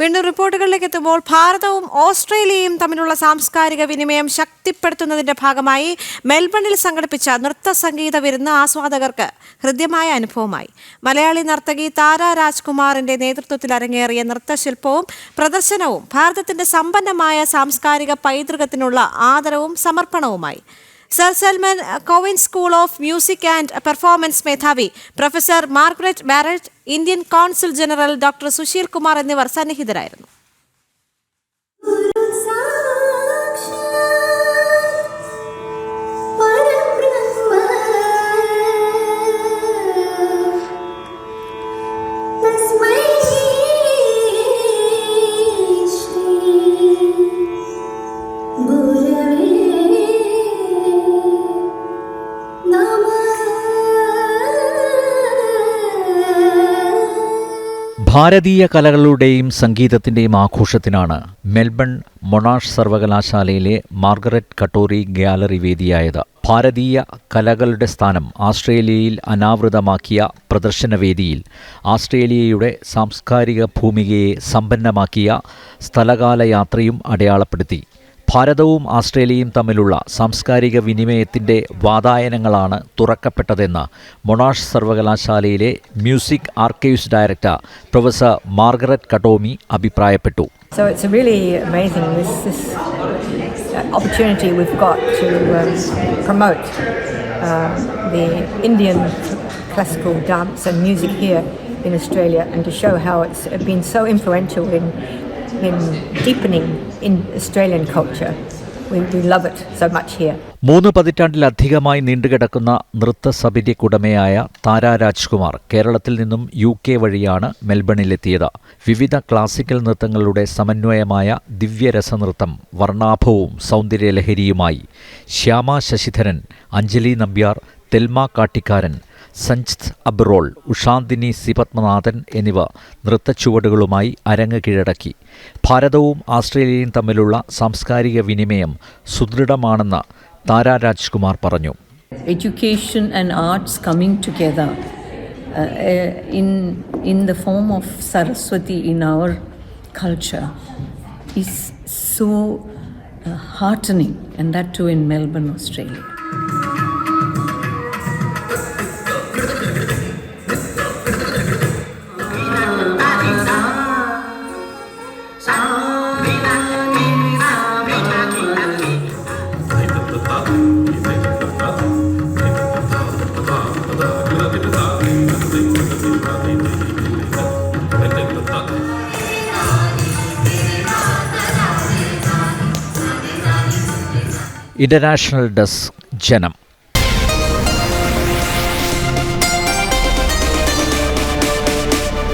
വീണ്ടും റിപ്പോർട്ടുകളിലേക്ക് എത്തുമ്പോൾ ഭാരതവും ഓസ്ട്രേലിയയും തമ്മിലുള്ള സാംസ്കാരിക വിനിമയം ശക്തിപ്പെടുത്തുന്നതിന്റെ ഭാഗമായി മെൽബണിൽ സംഘടിപ്പിച്ച നൃത്ത സംഗീത വിരുന്ന് ആസ്വാദകർക്ക് ഹൃദ്യമായ അനുഭവമായി. മലയാളി നർത്തകി താര രാജ്കുമാറിന്റെ നേതൃത്വത്തിൽ അരങ്ങേറിയ നൃത്തശില്പവും പ്രദർശനവും ഭാരതത്തിന്റെ സമ്പന്നമായ സാംസ്കാരിക പൈതൃകത്തിനുള്ള ആദരവും സമർപ്പണവുമായി. Sir Zelman Cowen school of music and performance മേധാവി professor Margaret Barrett Indian consul general doctor Sushil Kumar എന്നിവർ സന്നിഹിതരായിരുന്നു. ഭാരതീയ കലകളുടെയും സംഗീതത്തിന്റെയും ആഘോഷത്തിനാണ് മെൽബൺ മൊണാഷ് സർവകലാശാലയിലെ മാർഗരറ്റ് കട്ടോറി ഗ്യാലറി വേദിയായത്. ഭാരതീയ കലകളുടെ സ്ഥാനം ആസ്ട്രേലിയയിൽ അനാവൃതമാക്കിയ പ്രദർശനവേദിയിൽ ആസ്ട്രേലിയയുടെ സാംസ്കാരിക ഭൂമികയെ സമ്പന്നമാക്കിയ സ്ഥലകാലയാത്രയും അടയാളപ്പെടുത്തി. ഭാരതവും ആസ്ട്രേലിയയും തമ്മിലുള്ള സാംസ്കാരിക വിനിമയത്തിന്റെ വാതായനങ്ങളാണ് തുറക്കപ്പെട്ടതെന്ന് മൊണാഷ് സർവകലാശാലയിലെ music archives director professor Margaret Kartomi അഭിപ്രായപ്പെട്ടു So it's a really amazing this, this uh, opportunity we've got to um, promote uh, the Indian classical dance and music here in Australia and to show how it's been so influential in, in in Australian culture. We, love it so much here. മൂന്ന് പതിറ്റാണ്ടിലധികമായി നീണ്ടുകിടക്കുന്ന നൃത്ത നൃത്തസബരിക്കുടമയായ താര രാജ്കുമാർ കേരളത്തിൽ നിന്നും U K വഴിയാണ് മെൽബണിലെത്തിയത് വിവിധ classical നൃത്തങ്ങളുടെ സമന്വയമായ ദിവ്യരസനൃത്തം വർണാഭവും സൗന്ദര്യലഹരിയുമായി ശ്യാമ ശശിധരൻ അഞ്ജലി നമ്പ്യാർ തെൽമ കാട്ടിക്കാരൻ സഞ്ജിത് അബ്രോൾ ഉഷാന്തിനി സി. പത്മനാഥൻ എന്നിവ നൃത്തച്ചുവടുകളുമായി അരങ്ങ് കീഴടക്കി ഭാരതവും ആസ്ട്രേലിയയും തമ്മിലുള്ള സാംസ്കാരിക വിനിമയം സുദൃഢമാണെന്ന് താര രാജ്കുമാർ പറഞ്ഞു. Education and arts coming together in in the form of Saraswati in our culture is so heartening and that too in Melbourne Australia in Melbourne, Australia. International desk ജനം